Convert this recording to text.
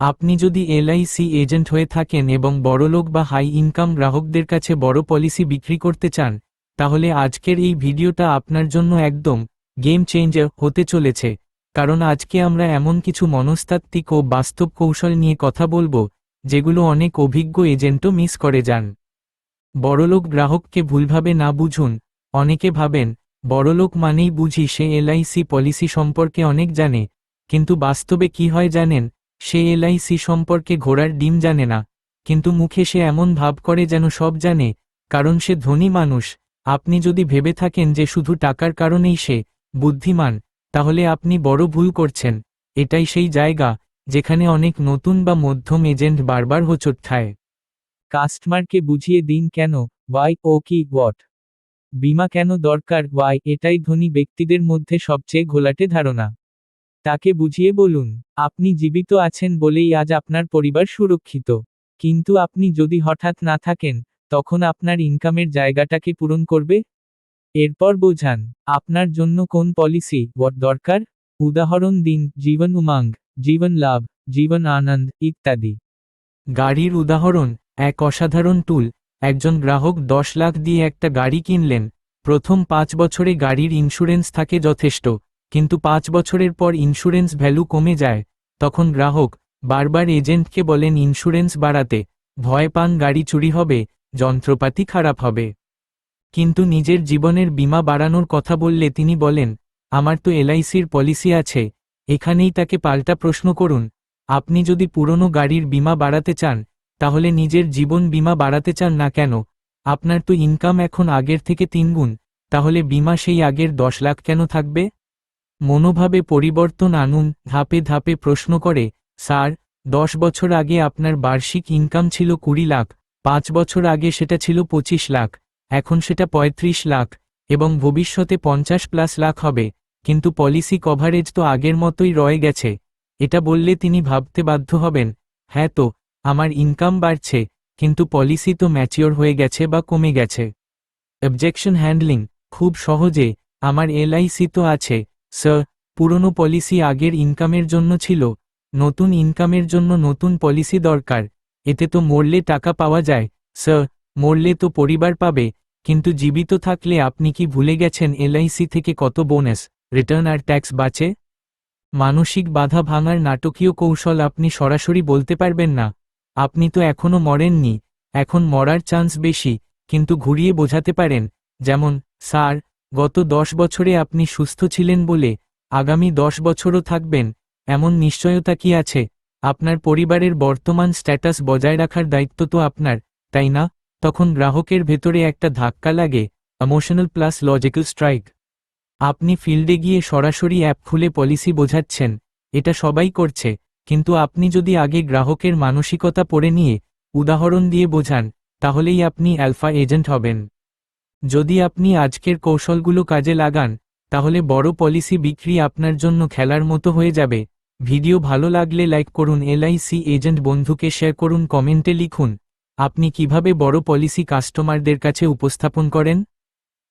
আপনি যদি LIC agent হয়ে থাকেন এবং বড়লোক বা হাই ইনকাম গ্রাহকদের কাছে বড় পলিসি বিক্রি করতে চান, তাহলে আজকের এই ভিডিওটা আপনার জন্য একদম গেম চেঞ্জার হতে চলেছে। কারণ আজকে আমরা এমন কিছু মনস্তাত্ত্বিক ও বাস্তব কৌশল নিয়ে কথা বলব, যেগুলো অনেক অভিজ্ঞ এজেন্টও মিস করে যান। বড়লোক গ্রাহককে ভুলভাবে না বুঝুন, অনেকে ভাবেন, বড়লোক মানেই বুঝি সে এলআইসি পলিসি সম্পর্কে অনেক জানে, কিন্তু বাস্তবে কি হয় জানেন? সে এলআইসি সম্পর্কে ঘোড়ার ডিম জানে না, কিন্তু মুখে সে এমন ভাব করে যেন সব জানে, কারণ সে ধনী মানুষ। আপনি যদি ভেবে থাকেন যে শুধু টাকার কারণেই সে বুদ্ধিমান, তাহলে আপনি বড় ভুল করছেন। এটাই সেই জায়গা, যেখানে অনেক নতুন বা মধ্যম এজেন্ট বারবার হোঁচট খায়। কাস্টমারকে বুঝিয়ে দিন কেন ওয়াই ও কি ওয়াট বিমা কেন দরকার ওয়াই এটাই ধনী ব্যক্তিদের মধ্যে সবচেয়ে ঘোলাটে ধারণা। তাকে বুঝিয়ে বলুন, আপনি জীবিত আছেন বলেই আজ আপনার পরিবার সুরক্ষিত। কিন্তু আপনি যদি হঠাৎ না থাকেন, তখন আপনার ইনকামের জায়গাটাকে পূরণ করবে? এরপর বোঝান, আপনার জন্য কোন পলিসি ওয়াট দরকার? উদাহরণ দিন, জীবন উমাঙ্গ জীবন লাভ, জীবন আনন্দ, ইত্যাদি। গাড়ির উদাহরণ, এক অসাধারণ টুল। একজন গ্রাহক দশ লাখ দিয়ে একটা গাড়ি কিনলেন। প্রথম পাঁচ বছরে গাড়ির ইন্স্যুরেন্স থাকে যথেষ্ট। কিন্তু পাঁচ বছরের পর ইন্স্যুরেন্স ভ্যালু কমে যায়, তখন গ্রাহক, বারবার এজেন্টকে বলেন ইন্স্যুরেন্স বাড়াতে, ভয় পান গাড়ি চুরি হবে, যন্ত্রপাতি খারাপ হবে। কিন্তু নিজের জীবনের বীমা বাড়ানোর কথা বললে তিনি বলেন, আমার তো এলআইসির পলিসি আছে, এখানেই তাকে পাল্টা প্রশ্ন করুন। আপনি যদি পুরনো গাড়ির বীমা বাড়াতে চান, তাহলে নিজের জীবন বীমা বাড়াতে চান না কেন? আপনার তো ইনকাম এখন আগের থেকে তিনগুণ, তাহলে বীমা সেই আগের দশ লাখ কেন থাকবে? মনোভাবে পরিবর্তন আনুন, ধাপে ধাপে প্রশ্ন করে, স্যার, দশ বছর আগে আপনার বার্ষিক ইনকাম ছিল কুড়ি লাখ, পাঁচ বছর আগে সেটা ছিল পঁচিশ লাখ, এখন সেটা ৩৫ লাখ, এবং ভবিষ্যতে পঞ্চাশ প্লাস লাখ হবে, কিন্তু পলিসি কভারেজ তো আগের মতোই রয়ে গেছে। এটা বললে তিনি ভাবতে বাধ্য হবেন হ্যাঁ তো, আমার ইনকাম বাড়ছে, কিন্তু পলিসি তো ম্যাচিওর হয়ে গেছে বা কমে গেছে। অবজেকশন হ্যান্ডলিং, খুব সহজে, আমার এলআইসি তো আছে স্যার, পুরনো পলিসি আগের ইনকামের জন্য ছিল, নতুন ইনকামের জন্য নতুন পলিসি দরকার, এতে তো মরলে টাকা পাওয়া যায়, স্যার, মরলে তো পরিবার পাবে, কিন্তু জীবিত থাকলে আপনি কি ভুলে গেছেন এলআইসি থেকে কত বোনাস, রিটার্ন আর ট্যাক্স বাঁচে? মানসিক বাধা ভাঙার নাটকীয় কৌশল আপনি সরাসরি বলতে পারবেন না, আপনি তো এখনও মরেননি, এখন মরার চান্স বেশি, কিন্তু ঘুরিয়ে বোঝাতে পারেন, যেমন, স্যার গত দশ বছরে আপনি সুস্থ ছিলেন বলে আগামী দশ বছরও থাকবেন, এমন নিশ্চয়তা কি আছে? আপনার পরিবারের বর্তমান স্ট্যাটাস বজায় রাখার দায়িত্ব তো আপনার, তাই না? তখন গ্রাহকের ভেতরে একটা ধাক্কা লাগে ইমোশনাল প্লাস লজিক্যাল স্ট্রাইক আপনি ফিল্ডে গিয়ে সরাসরি অ্যাপ খুলে পলিসি বোঝাচ্ছেন, এটা সবাই করছে, কিন্তু আপনি যদি আগে গ্রাহকের মানসিকতা পড়ে নিয়ে উদাহরণ দিয়ে বোঝান, তাহলেই আপনি অ্যালফা এজেন্ট হবেন। যদি আপনি আজকের কৌশলগুলো কাজে লাগান, তাহলে বড় পলিসি বিক্রি আপনার জন্য খেলার মতো হয়ে যাবে। ভিডিও ভালো লাগলে লাইক করুন, এলআইসি এজেন্ট বন্ধুকে শেয়ার করুন, কমেন্টে লিখুন, আপনি কীভাবে বড় পলিসি কাস্টমারদের কাছে উপস্থাপন করেন?